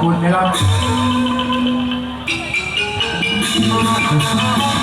คุณนะครับ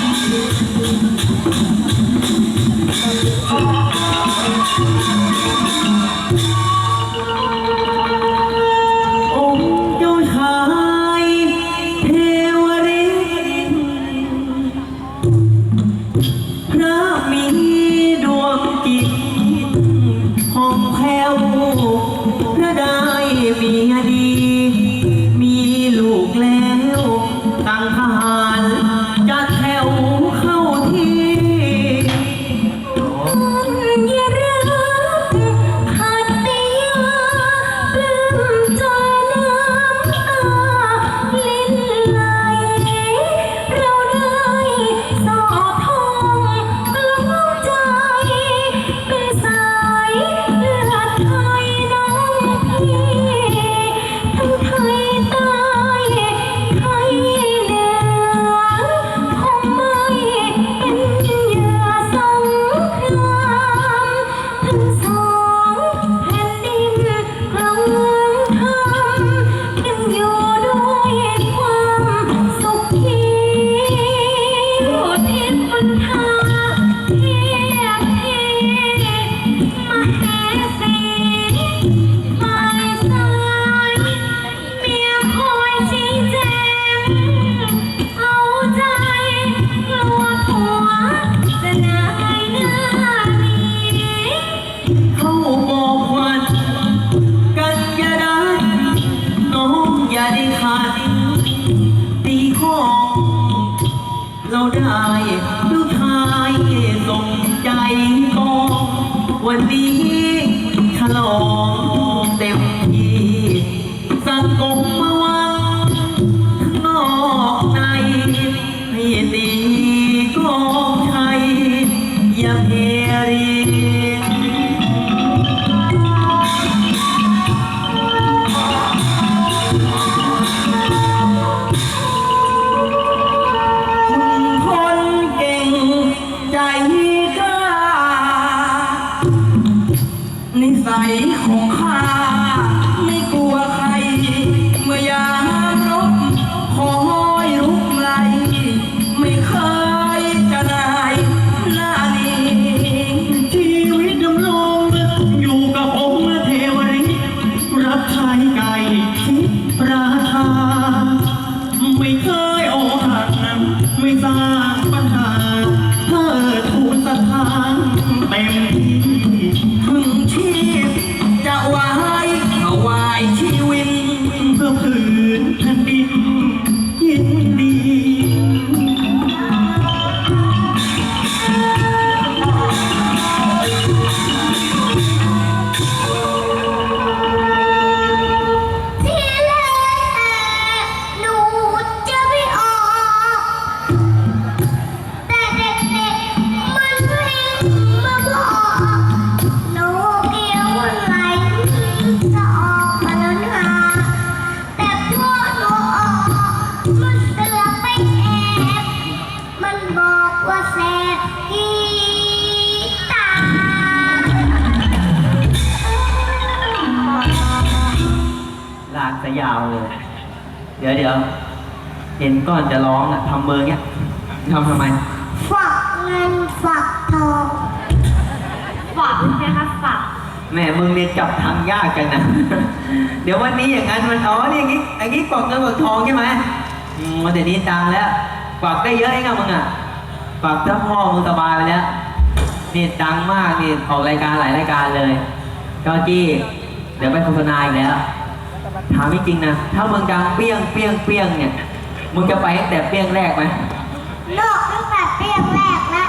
ได้ลูกชายสมใจกองวันนี้ฉลองเต็มที่สังกม ใจกล้านิสัยของข้า ยาวเลย เดี๋ยวเดี๋ยวเห็นก่อนจะร้องอะทำเบอร์เงี้ยทำทำไมฝักเงินฝักทองฝักใช่ไหมคะฝักแม่มึงเนี่ยจับทางยากกันนะ เดี๋ยววันนี้อย่างนั้นมันอ๋อนี่อย่างงี้อย่างงี้กวักเงินกวักทองใช่ไหมอืมวันเดี๋ยวนี้ตังค์แล้วกวักได้เยอะเองอะมึงอะกวักถ้าพ่อมึงสบายไปแล้วนี่ดังมากนี่ออกรายการหลายรายการเลยเจ้าจี้เดี๋ยวไปโฆษณาอีกแล้ว ถามจริงๆนะ ถ้ามึงดังเปี้ยงเปี้ยงเปี้ยงเนี่ย มึงจะไปตั้งแต่เปี้ยงแรกไหมเลิกตั้งแต่เปรี้ยงแรกแล้ว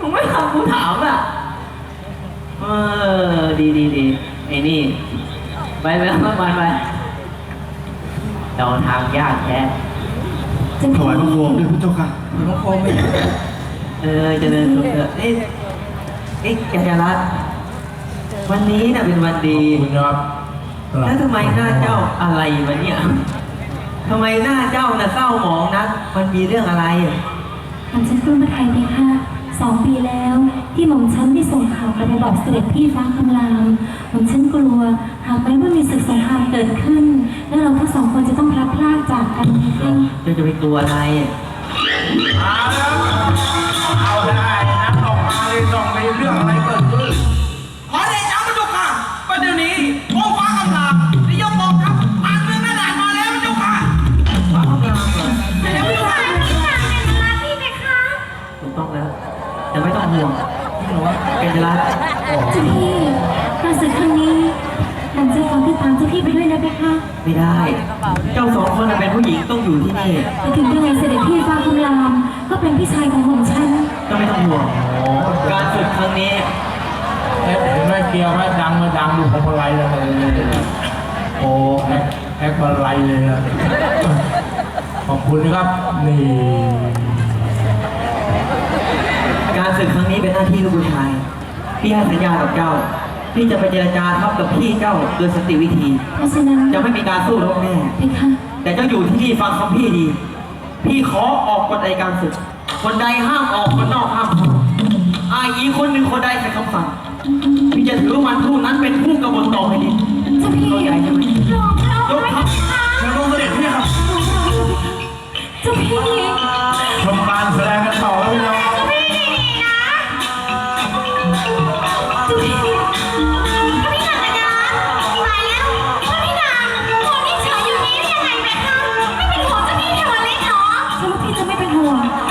มึงไม่ทำกูถามอะ เออ ดีดีดีไอ้นี่ ไปไปไปไปไปเดาทางยากแท้ถวายพระโคมด้วยพระเจ้าค่ะพระโคมไม่เออเจะเดินสุดเถอะนี่นี่กัญญารัตน์วันนี้น่ะเป็นวันดีขอบคุณครับ แล้วทำไมหน้าเจ้าอะไรวะเนี่ยทำไมหน้าเจ้าน่ะเศร้าหมองนะ มันมีเรื่องอะไร หม่อมฉันปลื้มพระไทยเพคะสองปีแล้ว ที่หม่อมฉันได้ส่งข่าวไปในบอกเสด็จพี่ฟ้าคำรามหม่อมฉันกลัว หากแม้ว่ามีศึกสงครามเกิดขึ้น แล้วเราทั้งสองคนจะต้องพลัดพรากจากกันเพคะ เจ้าจะไปกลัวอะไร ไม่ได้ เจ้าสองคนน่ะเป็นผู้หญิงต้องอยู่ที่นี่ไปถึงยังไงเสด็จพี่ฟ้าคำราม ก็เป็นพี่ชายของหม่อมฉันก็ไม่ต้องห่วงการฝึกครั้งนี้เอ๊ะเห็นไหมเกียร์ไหมดังมาดังดูพวงมาลัยแล้วเลยโอ้แอ๊กแอ๊กมาลัยเลยนะขอบคุณนะครับนี่การศึกครั้งนี้เป็นหน้าที่ลูกผู้ชายพี่ให้สัญญากับเจ้า พี่จะไปเจรจาทับกับพี่เจ้าโดยสันติวิธี เพราะฉะนั้นจะไม่มีการสู้รบแน่ เพคะแต่เจ้าอยู่ที่นี่ฟังคำพี่ดี พี่ขอออกกฎในการศึก คนใดห้ามออกคนนอกห้ามเข้าอายอีกคนหนึ่งคนใดเป็นคำสั่ง พี่จะถือมันผู้นั้นเป็นผู้กบฏต่อให้ดีเจ้าพี่เข้าใจใช่ไหมรองพระยกทัพเชิญลงเสด็จพี่ครับ เจ้าพี่ชมการแสด ไปห่